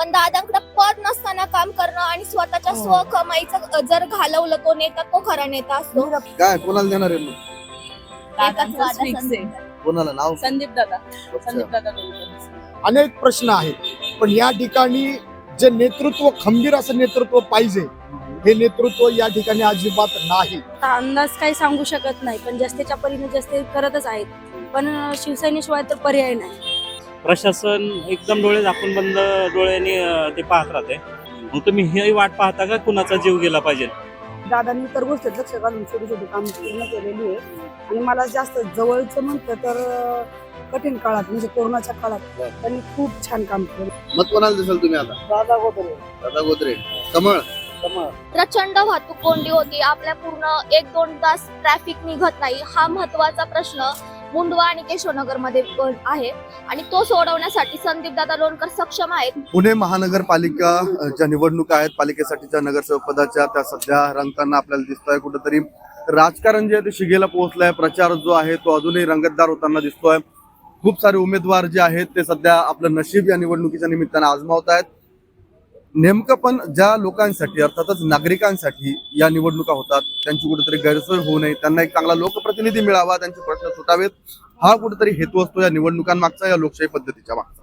पण दादांकडे पद नसताना काम करणं आणि स्वतःच्या हो. स्व कमाईचं जर घालवलं तो नेता तो खरा नेता असतो. काय कोणाला देणार आहे मग? एकच वादा fix आहे. कोणाला? नाव? संदीप दादा. संदीप. अनेक प्रश्न आहेत पण या ठिकाणी जे नेतृत्व खंबीर असं नेतृत्व पाहिजे हे नेतृत्व या ठिकाणी अजिबात नाही. आता अंदाज काही सांगू शकत नाही पण जास्तीच्या परीने जास्त करतच आहेत. पण शिवसेनेशिवाय तर पर्याय नाही. प्रशासन एकदम डोळे झाकून बंद डोळ्याने ते पाहत राहते मग तुम्ही ही वाट पाहता का कुणाचा जीव गेला पाहिजे? दादांनी तर गोष्टीत लक्ष घालून छोटी छोटी काम पूर्ण केलेली आहे आणि मला जास्त जवळचं म्हणतं तर कठीण काळात म्हणजे कोरोनाच्या काळात त्यांनी खूप छान काम केलं. मत कोणाला दिसाल तुम्ही आता? दादा गोदरे. दादा गोत्रे कमळ. प्रचंड वाहतूक कोंडी होती. आपल्या पूर्ण एक दोन तास ट्रॅफिक निघत नाही. हा महत्त्वाचा प्रश्न मुंडवा आणि केशवनगरमध्ये आहे. आणि तो सोडवण्यासाठी संदीप दादा लोणकर सक्षम आहेत. पुणे महानगरपालिका ज्या निवडणुका आहेत पालिकेसाठीच्या नगरसेवक पदाच्या त्या सध्या रंगताना आपल्याला दिसतोय. कुठेतरी राजकारण जे आहे ते शिगेला पोहोचलंय. प्रचार जो आहे तो अजूनही रंगतदार होताना दिसतोय. खूप सारे उमेदवार जे आहेत ते सध्या आपलं नशीब या निवडणुकीच्या निमित्तानं आजमावत आहेत. नेमकं पण ज्या लोकांसाठी अर्थातच नागरिकांसाठी या निवडणुका होतात त्यांची कुठेतरी गैरसोय होऊ नये त्यांना एक चांगला लोकप्रतिनिधी मिळावा त्यांचे प्रश्न सुटावेत हा कुठेतरी हेतू असतो या निवडणुकांमागचा या लोकशाही पद्धतीच्या मागचा.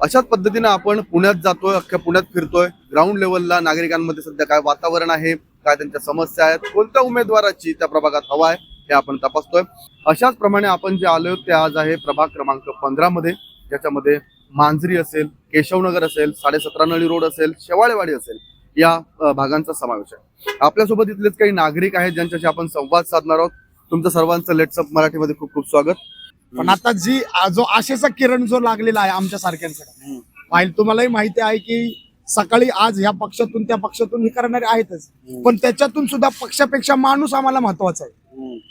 अशाच पद्धतीने आपण पुण्यात जातोय अख्ख्या पुण्यात फिरतोय ग्राउंड लेवलला नागरिकांमध्ये सध्या काय वातावरण आहे काय त्यांच्या समस्या आहेत कोणत्या उमेदवाराची त्या प्रभागात हवा आहे हे आपण तपासतोय. अशाच प्रमाणे आपण जे आलोय ते आज आहे प्रभाग क्रमांक पंधरा मध्ये ज्याच्यामध्ये मांजरी असेल केशवनगर असेल साडे सतरा नळी रोड असेल शेवाळेवाडी असेल या भागांचा समावेश आहे. आपल्यासोबत इथलेच काही नागरिक आहेत ज्यांच्याशी आपण संवाद साधणार आहोत. तुमचं सर्वांचं लेट्सअप मराठीमध्ये खूप खूप स्वागत. पण आता जी जो आशेचा किरण जो लागलेला आहे आमच्या सारख्यांकडे पाहिजे तुम्हालाही माहिती आहे की सकाळी आज ह्या पक्षातून त्या पक्षातून हे करणारे आहेतच. पण त्याच्यातून सुद्धा पक्षापेक्षा माणूस आम्हाला महत्त्वाचा आहे.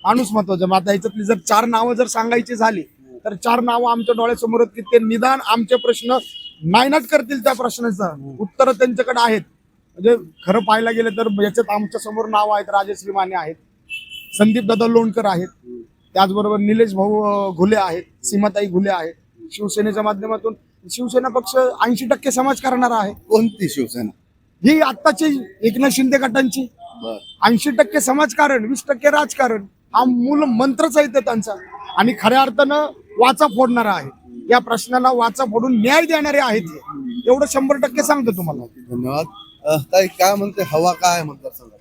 माणूस महत्त्वाचा आता ह्याच्यातली जर चार नावं जर सांगायची झाली तर चार नावं आमच्या डोळ्यासमोर की ते निदान आमचे प्रश्न नायनाट करतील त्या प्रश्नाचं. उत्तर त्यांच्याकडे आहेत. म्हणजे खरं पाहायला गेलं तर याच्यात आमच्यासमोर नाव आहेत राजश्री माने आहेत संदीप दादा लोणकर आहेत त्याचबरोबर निलेश भाऊ घुले आहेत सीमाताई घुले आहेत. शिवसेनेच्या माध्यमातून शिवसेना पक्ष ऐंशी टक्के समाज करणारा आहे. कोणती शिवसेना? ही आत्ताची एकनाथ शिंदे गटांची. ऐंशी टक्के समाजकारण वीस टक्के राजकारण हा मूल मंत्रच आहे ते त्यांचा. आणि खऱ्या अर्थानं वाचा फोडणारा आहे. या प्रश्नाला वाचा फोडून न्याय देणारे आहेत. एवढं शंभर टक्के सांगतो तुम्हाला. धन्यवाद. ताई काय म्हणते? हवा काय मतदारसंघात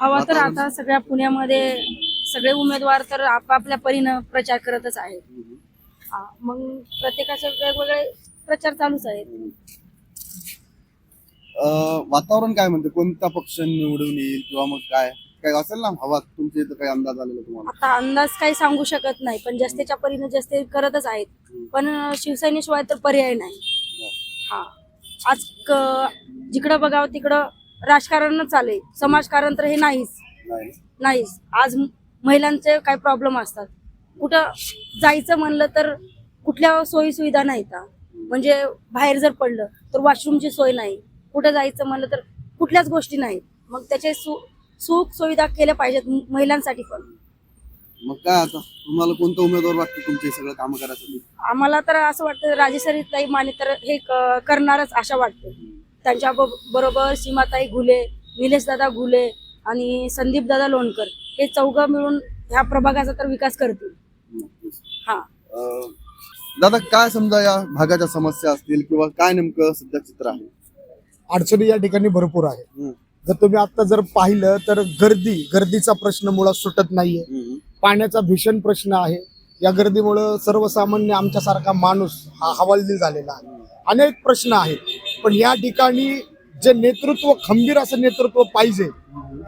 हवा तर आता सगळ्या पुण्यामध्ये सगळे उमेदवार तर आपापल्या परीनं प्रचार करतच आहेत. मग प्रत्येकाचे वेगवेगळे प्रचार चालूच आहेत. वातावरण काय म्हणते? कोणता पक्ष निवडून येईल किंवा मग काय? काय असेल ना हवा तुमच्या इथं काही अंदाज आलेला तुम्हाला? आता अंदाज काही सांगू शकत नाही पण जास्तीच्या परीने जास्त करतच आहेत. पण शिवसेनेशिवाय तर पर्याय नाही. हा. आज क- जिकडं बघावं तिकडं राजकारणच चालू आहे समाजकारण तर हे नाहीच. नाही नाहीच. आज म- महिलांचे काय प्रॉब्लेम असतात. कुठं जायचं म्हणलं तर कुठल्या सोयी सुविधा नाहीत हा. म्हणजे बाहेर जर पडलं तर वॉशरूमची सोय नाही. कुठं जायचं म्हणलं तर कुठल्याच गोष्टी नाहीत. मग त्याचे सु सुख सुविधा केल्या पाहिजेत महिलांसाठी पण. मग काय आता? तुम्हाला कोणता उमेदवार वाटते तुमचे हे सगळं काम करायसाठी? आम्हाला तर असं वाटतं राजेश्वरीताई माने तर हे क- करणारच आशा वाटते. त्यांच्या ब- बरोबर सीमाताई घुले निलेश दादा घुले आणि संदीप दादा लोणकर हे चौघं मिळून ह्या प्रभागाचा तर विकास करतील. हा. अ, दादा काय समजा या भागाच्या समस्या असतील किंवा काय नेमकं सध्या चित्र आहे? अडचणी या ठिकाणी भरपूर आहे. हम्म. जर तुम्ही आता जर पाहिलं तर गर्दी गर्दीचा प्रश्न मुळात सुटत नाहीये. पाण्याचा भीषण प्रश्न आहे. या गर्दीमुळं सर्वसामान्य आमच्यासारखा माणूस हा हवालदिल झालेला आहे. अनेक प्रश्न आहेत. पण या ठिकाणी जे नेतृत्व खंबीर असं नेतृत्व पाहिजे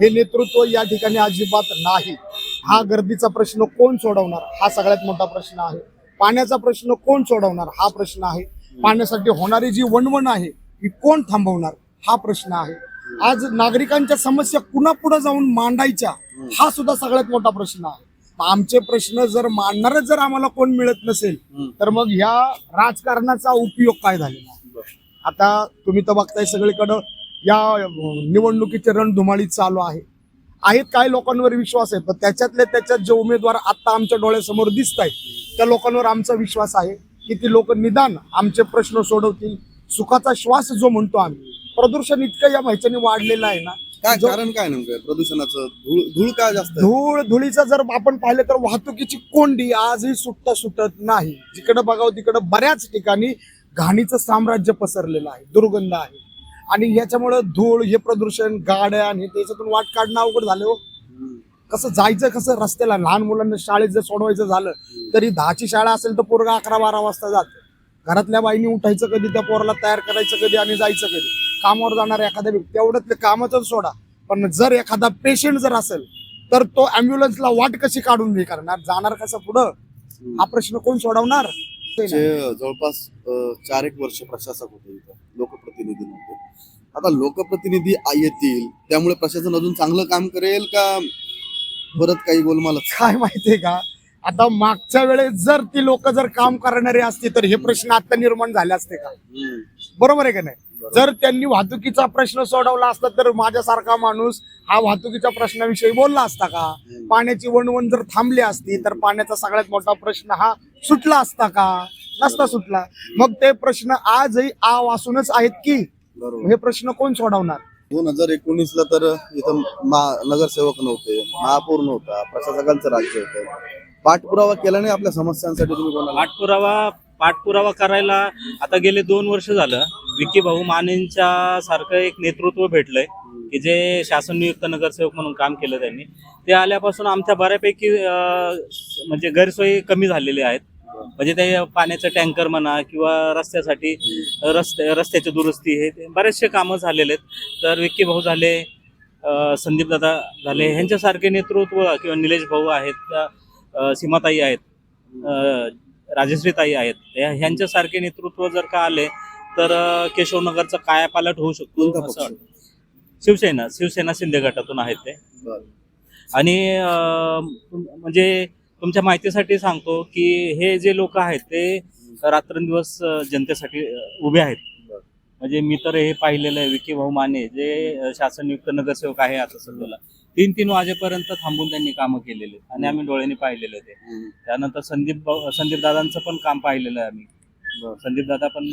हे नेतृत्व या ठिकाणी अजिबात नाही. हा गर्दीचा प्रश्न कोण सोडवणार? हा सगळ्यात मोठा प्रश्न आहे. पाण्याचा प्रश्न कोण सोडवणार? हा प्रश्न आहे. पाण्यासाठी होणारी जी वणवण आहे ही कोण थांबवणार? हा प्रश्न आहे. आज नागरिकांच्या समस्या पुन्हा पुढे जाऊन मांडायच्या हा सुद्धा सगळ्यात मोठा प्रश्न आहे. आमचे प्रश्न जर मांडणारच जर आम्हाला कोण मिळत नसेल तर मग ह्या राजकारणाचा उपयोग काय झालेला आता तुम्ही तर बघताय सगळीकडं या निवडणुकीचे रणधुमाळी चालू आहे. आहेत काही लोकांवर विश्वास आहे पण त्याच्यातले त्याच्यात जे उमेदवार आता आमच्या डोळ्यासमोर दिसत आहेत त्या लोकांवर आमचा विश्वास आहे की ती लोक निदान आमचे प्रश्न सोडवतील. सुखाचा श्वास जो म्हणतो आम्ही प्रदूषण इतकं या ह्याच्याने वाढलेलं आहे ना काय जो- कारण काय नेमकं? प्रदूषणाचं धूळ धूळ काय जास्त आहे? धूळ धुळीचं जर आपण पाहिलं तर वाहतुकीची कोंडी आजही सुटता सुटत नाही जिकडं बघावं तिकडं बऱ्याच ठिकाणी घाणीचं साम्राज्य पसरलेलं आहे दुर्गंध आहे आणि याच्यामुळं धूळ हे प्रदूषण गाड्या आणि त्याच्यातून वाट काढणं अवघड झालं हो हम्म. कसं जायचं कसं रस्त्याला लहान मुलांना शाळेत जर सोडवायचं झालं तरी दहाची शाळा असेल तर पोरगा अकरा बारा वाजता जात घरातल्या बाईनी उठायचं कधी त्या पोराला तयार करायचं कधी आणि जायचं कधी कामावर जाणार एखाद्या व्यक्ती तेवढंच ते कामाचं सोडा. पण जर एखादा पेशंट जर असेल तर तो अँब्युलन्सला वाट कशी काढून हे करणार जाणार कसं पुढं? हा प्रश्न कोण सोडवणार? जवळपास चार एक वर्ष प्रशासक होते इथं लोकप्रतिनिधी नव्हते. आता लोकप्रतिनिधी येतील त्यामुळे प्रशासन अजून चांगलं काम करेल का? परत काही गोलमाल काय माहितीये का? आता मागच्या वेळेस जर ती लोक जर काम करणारी असती तर हे प्रश्न आता निर्माण झाले असते का? बरोबर आहे का नाही? जर त्यांनी वाहतुकीचा प्रश्न सोडवला असता तर माझ्यासारखा माणूस हा वाहतुकीच्या प्रश्नाविषयी बोलला असता का? पाण्याची वणवण जर थांबली असती तर पाण्याचा सगळ्यात मोठा प्रश्न हा सुटला असता का? नसता सुटला. मग ते प्रश्न आजही आ वासूनच आहेत की? हे प्रश्न कोण सोडवणार? दोन हजार एकोणीस ला तर इथं नगरसेवक नव्हते महापौर नव्हता प्रशासकांचं राज्य होतं. पाठपुरावा केला नाही आपल्या समस्यांसाठी तुम्ही पाठपुरावा पाठपुरावा करायला आता गेले दोन वर्ष झालं. विकी भाऊ मानेंच्या सारखं एक नेतृत्व भेटलंय की जे शासन नियुक्त नगरसेवक म्हणून काम केलं त्यांनी. ते आल्यापासून आमच्या बऱ्यापैकी म्हणजे गैरसोयी कमी झालेल्या आहेत. म्हणजे ते पाण्याचं टँकर म्हणा किंवा रस्त्यासाठी रस्ते रस्त्याची दुरुस्ती हे बरेचसे कामं झालेले आहेत. तर विक्की भाऊ झाले संदीप दादा झाले ह्यांच्यासारखे नेतृत्व किंवा निलेश भाऊ आहेत सीमाताई आहेत राजश्रीताई आहेत ह्यांच्यासारखे नेतृत्व जर का आले तर केशवनगरचा कायापालट होऊ शकतो असं? वाटतं शिवसेना शिवसेना शिंदे गटातून आहेत ते. आणि म्हणजे तुमच्या माहितीसाठी सांगतो की हे जे लोक आहेत ते रात्रंदिवस जनतेसाठी उभे आहेत म्हणजे मी तर हे पाहिलेलं आहे विकी भाऊ माने जे शासनयुक्त नगरसेवक आहे आता सध्याला तीन तीन वाजेपर्यंत थांबून त्यांनी कामं केलेले. आणि आम्ही डोळ्यांनी पाहिलेलं ते. त्यानंतर संदीप संदीप दादांचं पण काम पाहिलेलं आहे आम्ही. संदीप दादा पण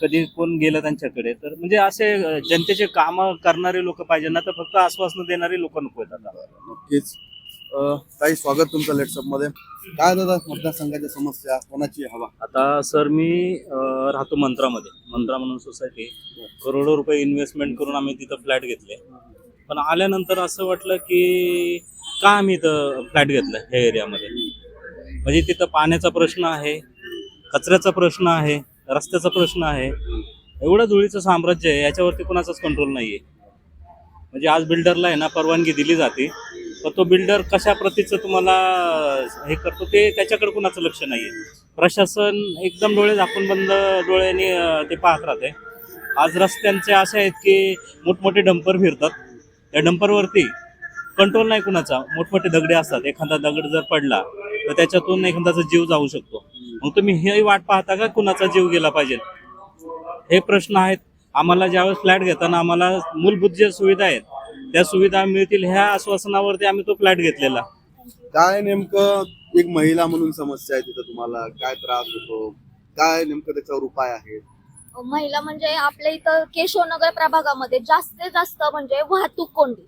कधी कोण गेलं त्यांच्याकडे तर म्हणजे असे जनतेचे काम करणारे लोक पाहिजे ना तर फक्त आश्वासनं देणारे लोक नको आता. नक्कीच. ताई स्वागत तुमचं लेट्सअपमध्ये काय दादा मतदारसंघाच्या समस्या कोणाची हवा? आता सर मी राहतो मंत्रामध्ये मंत्रा म्हणून सोसायटी. करोडो रुपये इन्व्हेस्टमेंट करून आम्ही तिथं फ्लॅट घेतले. पण आल्यानंतर असं वाटलं की का आम्ही इथं फ्लॅट घेतलं ह्या एरियामध्ये? म्हणजे तिथं पाण्याचा प्रश्न आहे कचऱ्याचा प्रश्न आहे रस्त्याचा प्रश्न आहे. एवढं धुळीचं साम्राज्य आहे याच्यावरती कुणाचाच कंट्रोल नाही आहे म्हणजे आज बिल्डरला आहे ना परवानगी दिली जाते. पण तो बिल्डर कशा प्रतीचं तुम्हाला हे करतो ते त्याच्याकडे कुणाचं लक्ष नाही आहे प्रशासन एकदम डोळे झाकून बंद डोळ्यांनी ते पाहत राहते. आज रस्त्यांचे असे आहेत की मोठमोठे डंपर फिरतात. त्या डंपरवरती कंट्रोल नाही कुणाचा. मोठमोठे दगडे असतात. एखादा दगड जर पडला तर त्याच्यातून एखाद्याचा जीव जाऊ शकतो. मग तुम्ही हे वाट पाहता का कुणाचा जीव गेला पाहिजे? हे प्रश्न आहेत. आम्हाला ज्यावेळेस फ्लॅट घेताना आम्हाला मूलभूत ज्या सुविधा आहेत त्या सुविधा मिळतील ह्या आश्वासनावरती आम्ही तो फ्लॅट घेतलेला. काय नेमकं एक महिला म्हणून समस्या आहे तिथं तुम्हाला? काय त्रास होतो? काय नेमकं त्याच्यावर उपाय आहेत? महिला म्हणजे आपल्या इथं केशवनगर प्रभागामध्ये जास्तीत जास्त म्हणजे वाहतूक कोंडी.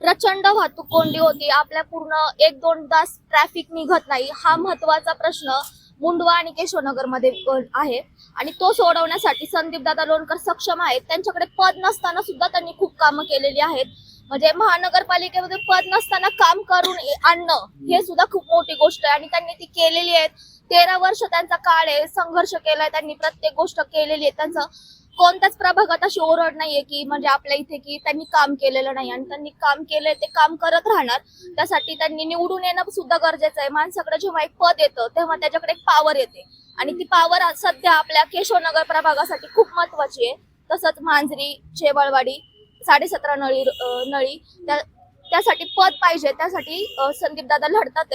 प्रचंड वाहतूक कोंडी होती. आपल्या पूर्ण एक दोन तास ट्रॅफिक निघत नाही. हा महत्त्वाचा प्रश्न मुंडवा आणि केशवनगरमध्ये आहे. आणि तो सोडवण्यासाठी संदीप दादा लोणकर सक्षम आहेत. त्यांच्याकडे पद नसताना सुद्धा त्यांनी खूप कामं केलेली आहेत. म्हणजे महानगरपालिकेमध्ये पद नसताना काम करून आणणं हे सुद्धा खूप मोठी गोष्ट आहे. आणि त्यांनी ती केलेली आहे तेरा वर्ष त्यांचा काळ आहे. संघर्ष केलाय. त्यांनी प्रत्येक गोष्ट केलेली आहे. त्यांचं कोणत्याच प्रभागात अशी ओरड नाहीये की म्हणजे आपल्या इथे की त्यांनी काम केलेलं नाही आणि त्यांनी काम केलंय ते काम करत राहणार. त्यासाठी त्यांनी निवडून येणं सुद्धा गरजेचं आहे. माणसाकडे जेव्हा एक पद येतं तेव्हा त्याच्याकडे एक पॉवर येते. आणि ती पॉवर सध्या आपल्या केशवनगर प्रभागासाठी खूप महत्वाची आहे. तसंच मांजरी शेवाळवाडी साडेसतरा नळी नळी त्या त्यासाठी पद पाहिजे. त्यासाठी संदीप दादा लढतात.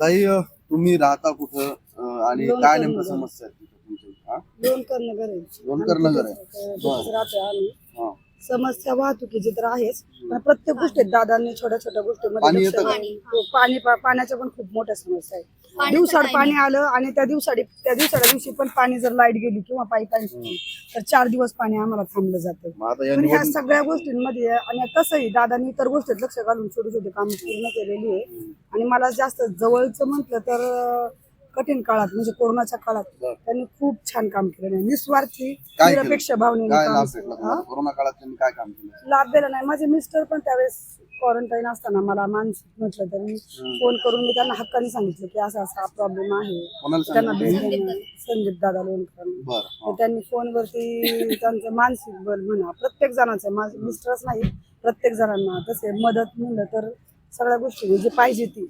ताई तुम्ही राहता कुठं? आणि काय नेमकं नगर. समस्या? लोणकर नगर आहे. लोणकर नगर आहे. राहतो आम्ही. हा. समस्या वाहतुकीची तर आहेच पण प्रत्येक गोष्टीत दादांनी छोट्या छोट्या पाणी गोष्टींमध्ये येतं लक्ष का? घालून- हो, पाणी पा- पाण्याच्या पण खूप मोठ्या समस्या आहे. दिवसाड. पाणी आलं आणि त्या दिवसाडी त्या दिवसाच्या दिवशी पण पाणी जर लाइट गेली किंवा पाईपाईन तर चार दिवस पाणी आम्हाला थांबलं जातं. मग आता या पण ह्या निवडणूक सगळ्या गोष्टींमध्ये आणि तसंही दादांनी इतर गोष्टीत लक्ष घालून छोटी छोटी काम पूर्ण केलेली आहे. आणि मला जास्त जवळचं म्हटलं तर अं, कठीण काळात म्हणजे कोरोनाच्या काळात. त्यांनी खूप छान काम केलं आहे निस्वार्थी काय केलं? निरपेक्ष भावनेने काय काम लाभ केलं. भेटला हा? तुम्हाला? कोरोना काळात त्यांनी काय काम केलं लाभ दिला नाही माझे मिस्टर पण त्यावेळेस क्वारंटाईन असताना मला मानसिक म्हटलं तर मी फोन करून मी त्यांना हक्काने सांगितलं की असा असा प्रॉब्लेम आहे कोणाला त्यांना सांगितलं. संदीप दादा लोणकर बरं तर त्यांनी फोनवरती त्यांचं मानसिक बल म्हणा प्रत्येक जणांचं माझे मिस्टरच नाही प्रत्येक जणांना तसे मदत म्हणलं तर सगळ्या गोष्टी जे पाहिजे ती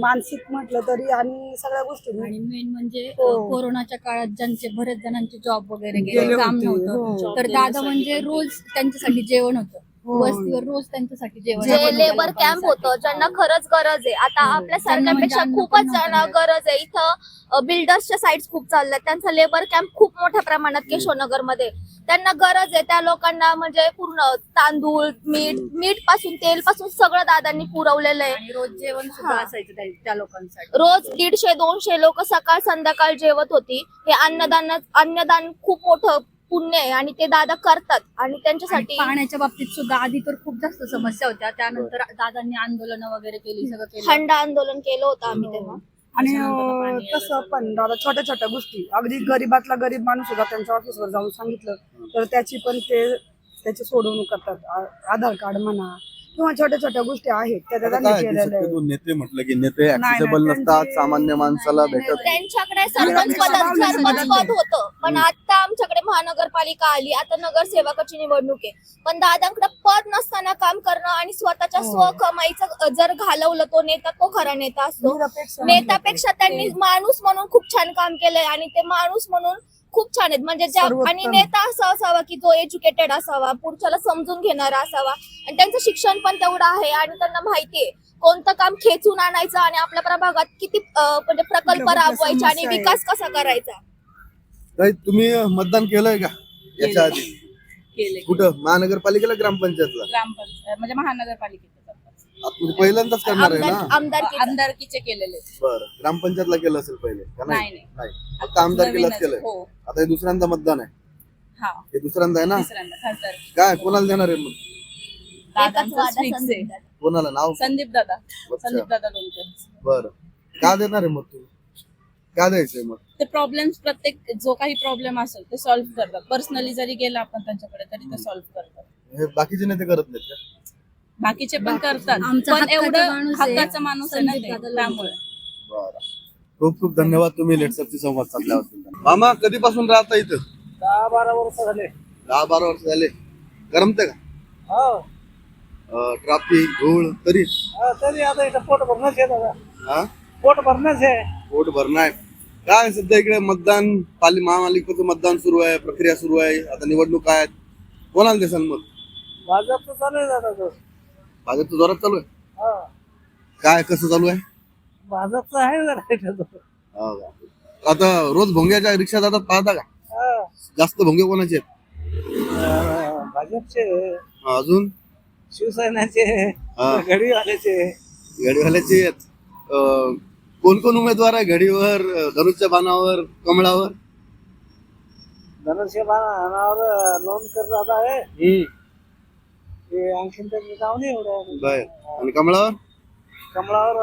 मानसिक म्हटलं तरी आणि सगळ्या गोष्टी आणि मेन म्हणजे हो. कोरोनाच्या काळात ज्यांचे बरेच जणांचे जॉब वगैरे गेले काम होते, नव्हतं हो. तर दादा म्हणजे रोज त्यांच्यासाठी जेवण होतं हो. वस्तीवर रोज त्यांच्यासाठी जेवण जे लेबर. कॅम्प होतं ज्यांना खरंच गरज आहे. आता आपल्या त्यांना म्हणजे खूपच नव्हतं गरज आहे. इथं बिल्डर्सच्या साईट्स खूप चालल्यात. त्यांचा लेबर कॅम्प खूप मोठ्या प्रमाणात केशवनगरमध्ये त्यांना गरज आहे. त्या लोकांना म्हणजे पूर्ण तांदूळ मीठ मीठपासून तेल पासून सगळं दादांनी पुरवलेलं आहे. रोज जेवण हा. असायचं त्या- त्या लोकांसाठी. रोज दीडशे दोनशे लोक सकाळ संध्याकाळ जेवत होती. हे अन्नदान अन्नदान खूप मोठं पुण्य आहे आणि ते दादा करतात आणि त्यांच्यासाठी पाण्याच्या बाबतीत सुद्धा आधी तर खूप जास्त समस्या होत्या. त्यानंतर दादांनी आंदोलन वगैरे केली सगळं केलं. हंडा आंदोलन केलं होतं आम्ही तेव्हा. आणि अं, तसं पण दादा छोट्या छोट्या गोष्टी. अगदी गरीबातला गरीब माणूस सुद्धा त्यांच्या ऑफिसवर जाऊन सांगितलं. तर त्याची पण ते त्याची सोडवणूक करतात. आ- आधार कार्ड म्हणा किंवा छोट्या छोट्या गोष्टी आहेत त्या काय शक्यतो नेते म्हटलं की नेते ऍक्सेसिबल नसतात सामान्य माणसाला नाही, भेटत. त्यांच्याकडे सरपंच पद नाही, नाही, सरपंच नाही. पद होतं. पण आता आमच्याकडे महानगरपालिका आली आता नगरसेवकाची निवडणूक आहे. पण दादांकडे पद नसताना काम करणं आणि स्वतःच्या हो. स्वकमाईचं जर घालवलं तो नेता तो खरा नेता असतो. निरपेक्ष नेत्यापेक्षा त्यांनी माणूस म्हणून खूप छान काम केलंय आणि ते माणूस म्हणून खूप छान आहेत. म्हणजे ज्या. आणि नेता असा असावा की जो एज्युकेटेड असावा पुढच्याला समजून घेणारा असावा. आणि त्यांचं शिक्षण पण तेवढं आहे आणि त्यांना माहितीये कोणतं काम खेचून आणायचं आणि आपल्या प्रभागात किती म्हणजे प्रकल्प राबवायचे आणि. विकास कसा करायचा? ताई, तुम्ही मतदान केलंय का? याच्या आधी? केले कुठं? महानगरपालिकेला ग्रामपंचायतला? ग्रामपंचायत म्हणजे महानगरपालिकेचे म्हणजे पहिल्यांदाच करणार आहे ना? आमदार आमदारकीचं. आमदारकीचे केलेले. बरं. ग्रामपंचायतला केलं असेल पहिले का नाही, नाही नाही. नाही. फक्त आमदारकीलाच नवीनच. केलंय. हो. आता हे दुसऱ्यांदा मतदान आहे. हा. हे दुसऱ्यांदा आहे ना? खासदार काय कोणाला देणार आहे मग? एकच दादांचं वादा fix आहे. संदीप दादा. कोणाला? नाव? संदीप दादा. संदीप दादा लोणकर बरं. का देणार आहे मग तू? का द्यायचंय मग? ते प्रॉब्लेम्स प्रत्येक जो काही प्रॉब्लेम असेल ते सॉल्व्ह करतात. पर्सनली जरी गेला आपण त्यांच्याकडे तरी ते सॉल्व्ह करतात. हे बाकीचे नेते करत नाहीत का? बाकीचे पण करतात. आमचा पण हक्काचा एवढं माणूस आहे. हक्काचा माणूस आहे ना ते. त्यामुळे. बरं. खूप खूप धन्यवाद तुम्ही लेट्सअपची संवाद साधल्याबद्दल मामा कधीपासून राहता इथं? दहा बारा वर्ष झाले. दहा बारा वर्ष झाले. करमते का? हो. ट्राफिक धूळ तरी? हा, तरी आता इथं पोट भरणंच आहे दादा. हा? पोट भरणंच आहे. पोट भरणार. काय सध्या इकडे मतदान? पाली महापालिकेचं मतदान सुरू आहे प्रक्रिया सुरू आहे. आता निवडणूक आहेत. कोणाला देसाल मग भाजपचं चालू आहे दादा तो. भाजपचं जोरात चालू आहे. हा. काय कसं चालू आहे? भाजपचं आहे जरा. हो का? आता रोज भोंग्याच्या रिक्षा जातात पाहता का? हा. जास्त भोंगे कोणाचे आहेत? भाजपचे. हा, अजून? शिवसेनेचे. हा. घडीवाल्याचे. घडीवाल्याचे आहेत. अं, कोण कोण उमेदवार आहे घडीवर अं, धनुष्य बाणावर कमळावर? धनुष्य बाणावर नोंद कर दादा आहे ते आणखीन त्याचं नाव नाही एवढं बर. आणि कमळावर? कमळावर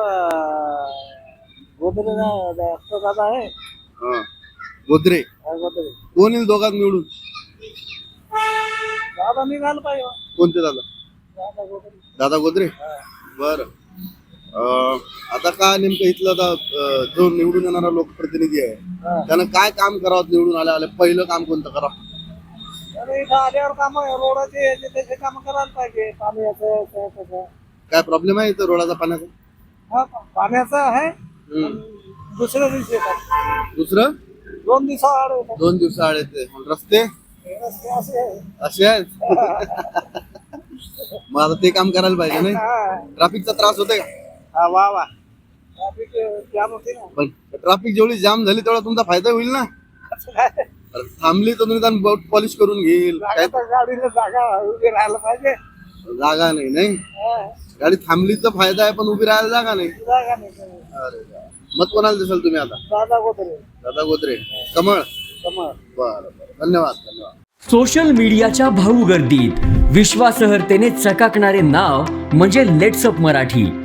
गोदरे दादा आहे हा. गोदरे? हा, गोदरे. कोण येईल दोघात निवडून दादा निघाल पाहिजे कोणते दादा? दादा गोदरे. दादा गोदरे? बर. आता काय नेमकं इथलं आता अं, जो निवडून येणारा लोकप्रतिनिधी आहे हा. त्यानं काय काम करावं निवडून आले आले पहिलं काम कोणतं करा अरे इथं आल्यावर काम रोडाचे याचे त्याचे काम करायला पाहिजे पाण्याचं याचं, त्याचं. काय प्रॉब्लेम आहे इथं रोडाचा पाण्याचा? हा पाण्याचं आहे. दुसऱ्या दिवशी येतात. दुसरं? दोन दिवसाआड येतात. दोन दिवसाआड येते. रस्ते? रस्ते असे आहे. असे आहेत? मग आता ते काम करायला पाहिजे नाही? हा. ट्रॅफिकचा त्रास होते का? हा, वा वा. ट्रॅफिक जाम होते ना. पण ट्रॅफिक जेवढी जाम झाली तेवढा तुमचा फायदा होईल ना? असं काय? बरं, थांबली तर निदान बोट पॉलिश करून घेईल. काय? जागा तर गाडीला जागा उभी राहायला पाहिजे. जागा नाही नाही? गाडी थांबली तर फायदा आहे पण उभी राहायला जागा नाही. जागा नाही अरे वा. मत कोणाला दिसाल तुम्ही आता? दादा गोदरे. दादा गोत्रे कमळ? कमळ. बरं बरं. धन्यवाद धन्यवाद. सोशल मीडियाच्या भाऊ गर्दीत. विश्वासहर्तेने चकाकणारे नाव म्हणजे लेट्सअप मराठी.